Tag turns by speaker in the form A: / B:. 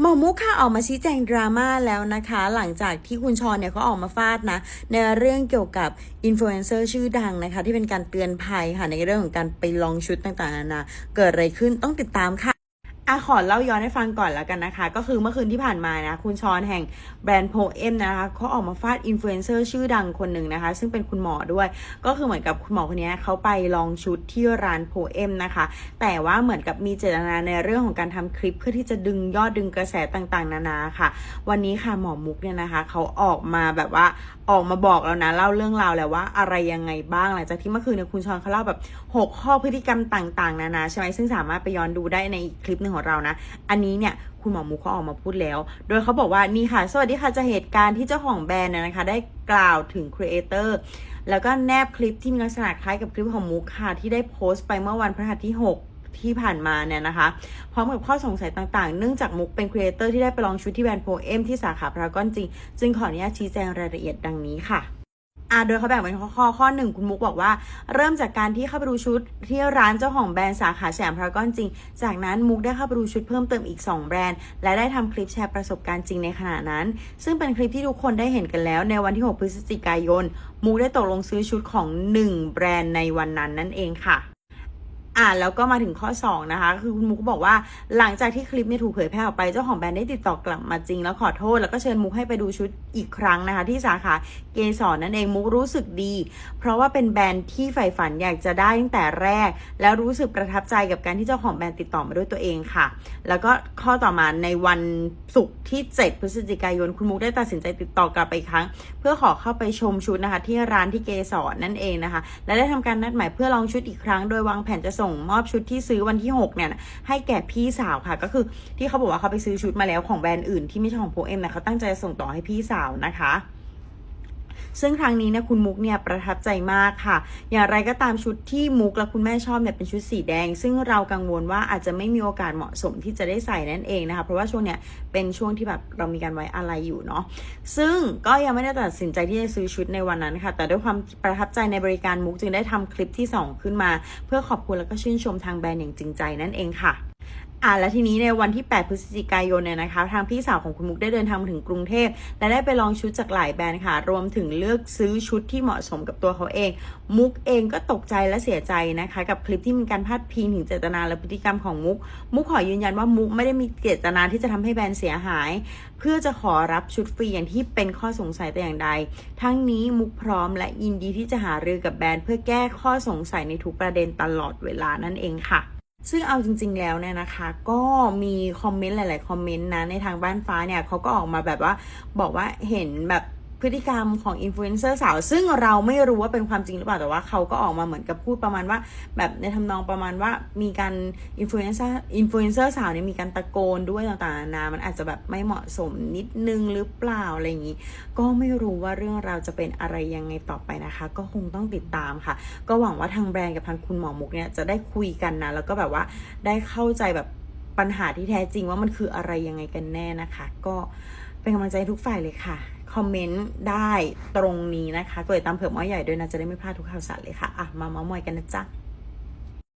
A: หมอมุกค่ะออกมาชี้แจงดราม่าแล้วนะคะ หลังจากที่คุณชอนเนี่ยเขาออกมาฟาดนะ ในเรื่องเกี่ยวกับอินฟลูเอนเซอร์ชื่อดังนะคะ ที่เป็นการเตือนภัยค่ะในเรื่องของการไปลองชุดต่างๆนานาเกิดอะไรขึ้นต้องติดตามค่ะ อะขอเล่าย้อนให้ฟังก่อนแล้วกันนะคะ ก็คือเมื่อคืนที่ผ่านมานะ คุณชอนแห่งแบรนด์โพเอมนะคะเขาออกมาฟาดอินฟลูเอนเซอร์ชื่อดังคนหนึ่งนะคะ ซึ่งเป็นคุณหมอด้วย ก็คือเหมือนกับคุณหมอคนนี้เขาไปลองชุดที่ร้านโพเอมนะคะ แต่ว่าเหมือนกับมีเจตนาในเรื่องของการทำคลิปเพื่อที่จะดึงยอดดึงกระแสต่างๆ นานาค่ะ วันนี้ค่ะหมอมุกเนี่ยนะคะเขาออกมาแบบว่าออกมาบอกแล้วนะเล่าเรื่องราวแล้วว่าอะไรยังไงบ้างหลังจากที่เมื่อคืนเนี่ยคุณชอนเขาเล่าแบบ 6 ข้อพฤติกรรมต่าง ๆ นานาใช่ไหมซึ่งสามารถไปย้อนดูได้ในอีกคลิปหนึ่งของเรานะ อันนี้เนี่ยคุณหมอมุกเขาออกมาพูดแล้ว โดยเขาบอกว่านี่ค่ะ สวัสดีค่ะจะเหตุการณ์ที่เจ้าของแบรนด์นะคะ ได้กล่าวถึงครีเอเตอร์แล้วก็แนบคลิปที่มีลักษณะคล้ายกับคลิปของมุกค่ะที่ได้โพสต์ไปเมื่อวันพฤหัสที่ 6ที่ผ่านมาเนี่ยนะคะ พร้อมกับข้อสงสัยต่างๆ เนื่องจากมุกเป็นครีเอเตอร์ที่ได้ไปลองชุดที่แบรนด์โพเอมที่สาขาพารากอนจริง จึงขออนุญาตชี้แจงรายละเอียดดังนี้ค่ะ อ่าโดยเขาแบ่งเป็นข้อข้อข้อหนึ่งคุณมุกบอกว่า เริ่มจากการที่เข้าไปดูชุดที่ร้านเจ้าของแบรนด์สาขาแสมพารากอนจริง จากนั้นมุกได้เข้าไปดูชุดเพิ่มเติมอีก 2 แบรนด์ และได้ทำคลิปแชร์ประสบการณ์จริงในขณะนั้น ซึ่งเป็นคลิปที่ทุกคนได้เห็นกันแล้ว ในวันที่ 6 พฤศจิกายน มุกได้ตกลงซื้อชุดของ 1 แบรนด์ในวันนั้นนั่นเองค่ะ อ่าแล้วก็มาถึงข้อ 2 นะคะ คือคุณมุกก็บอกว่าหลังจากที่คลิปเนี่ยถูกเผยแพร่ออกไปเจ้าของแบรนด์ได้ติดต่อกลับมาจริงแล้วขอโทษ แล้วก็เชิญมุกให้ไปดูชุดอีกครั้งนะคะ ที่สาขาเกสรนั่นเองมุกรู้สึกดี เพราะว่าเป็นแบรนด์ที่ใฝ่ฝันอยากจะได้ตั้งแต่แรก แล้วรู้สึกประทับใจกับการที่เจ้าของแบรนด์ติดต่อมาด้วยตัวเองค่ะ แล้วก็ข้อต่อมาในวันศุกร์ที่ 7 พฤศจิกายนคุณมุกได้ตัดสินใจติดต่อกลับไปอีกครั้ง เพื่อขอเข้าไปชมชุดนะคะ ที่ร้านที่เกสรนั่นเองนะคะ และได้ทำการนัดหมายเพื่อลองชุดอีกครั้ง โดยวางแผนจะส่งมอบชุดที่ซื้อวันที่ 6 เนี่ย ให้แก่พี่สาวค่ะ ก็คือที่เขาบอกว่าเขาไปซื้อชุดมาแล้วของแบรนด์อื่นที่ไม่ใช่ของโพเอ็มนะเขาตั้งใจส่งต่อให้พี่สาวนะคะ ซึ่งครั้งนี้เนี่ยคุณมุกเนี่ยประทับใจมากค่ะ อย่างไรก็ตามชุดที่มุกและคุณแม่ชอบเนี่ยเป็นชุดสีแดง ซึ่งเรากังวลว่าอาจจะไม่มีโอกาสเหมาะสมที่จะได้ใส่นั่นเองนะคะ เพราะว่าช่วงเนี้ยเป็นช่วงที่แบบเรามีการไว้อะไรอยู่เนาะ ซึ่งก็ยังไม่ได้ตัดสินใจที่จะซื้อชุดในวันนั้นค่ะ แต่ด้วยความประทับใจในบริการมุกจึงได้ทำคลิปที่ 2 ขึ้นมา เพื่อขอบคุณแล้วก็ชื่นชมทางแบรนด์อย่างจริงใจนั่นเองค่ะ อ่าและทีนี้ในวันที่ 8 พฤศจิกายนเนี่ยนะคะทางพี่สาวของคุณมุกได้เดินทางมาถึงกรุงเทพและได้ไปลองชุดจากหลายแบรนด์ค่ะ รวมถึงเลือกซื้อชุดที่เหมาะสมกับตัวเขาเอง มุกเองก็ตกใจและเสียใจนะคะ กับคลิปที่มีการพาดพิงถึงเจตนาและพฤติกรรมของมุก มุกขอยืนยันว่ามุกไม่ได้มีเจตนาที่จะทำให้แบรนด์เสียหาย เพื่อจะขอรับชุดฟรีอย่างที่เป็นข้อสงสัยแต่อย่างใด ทั้งนี้มุกพร้อมและยินดีที่จะหารือกับแบรนด์เพื่อแก้ข้อสงสัยในทุกประเด็นตลอดเวลานั่นเองค่ะ ซึ่งเอาจริง ๆ แล้วเนี่ยนะคะ ก็มีคอมเมนต์หลาย ๆ คอมเมนต์นะในทางบ้านฟ้าเนี่ยเขาก็ออกมาแบบว่าบอกว่าเห็นแบบ พฤติกรรมของอินฟลูเอนเซอร์สาว ซึ่งเราไม่รู้ว่าเป็นความจริงหรือเปล่า แต่ว่าเขาก็ออกมาเหมือนกับพูดประมาณว่า แบบในทำนองประมาณว่ามีการอินฟลูเอนเซอร์อินฟลูเอนเซอร์สาวเนี่ยมีการตะโกนด้วยต่างๆนานา มันอาจจะแบบไม่เหมาะสมนิดนึงหรือเปล่าอะไรอย่างนี้ ก็ไม่รู้ว่าเรื่องราวจะเป็นอะไรยังไงต่อไปนะคะ ก็คงต้องติดตามค่ะ ก็หวังว่าทางแบรนด์กับทางคุณหมอมุกเนี่ยจะได้คุยกันนะ แล้วก็แบบว่าได้เข้าใจแบบปัญหาที่แท้จริงว่ามันคืออะไรยังไงกันแน่นะคะ ก็เป็นกำลังใจทุกฝ่ายเลยค่ะ คอมเมนต์ได้ตรงนี้นะคะกดติดตามเผื่อหม้อใหญ่ด้วยนะ จะได้ไม่พลาดทุกข่าวสารเลยค่ะ อะ มาเมาส์มอยกันนะจ๊ะ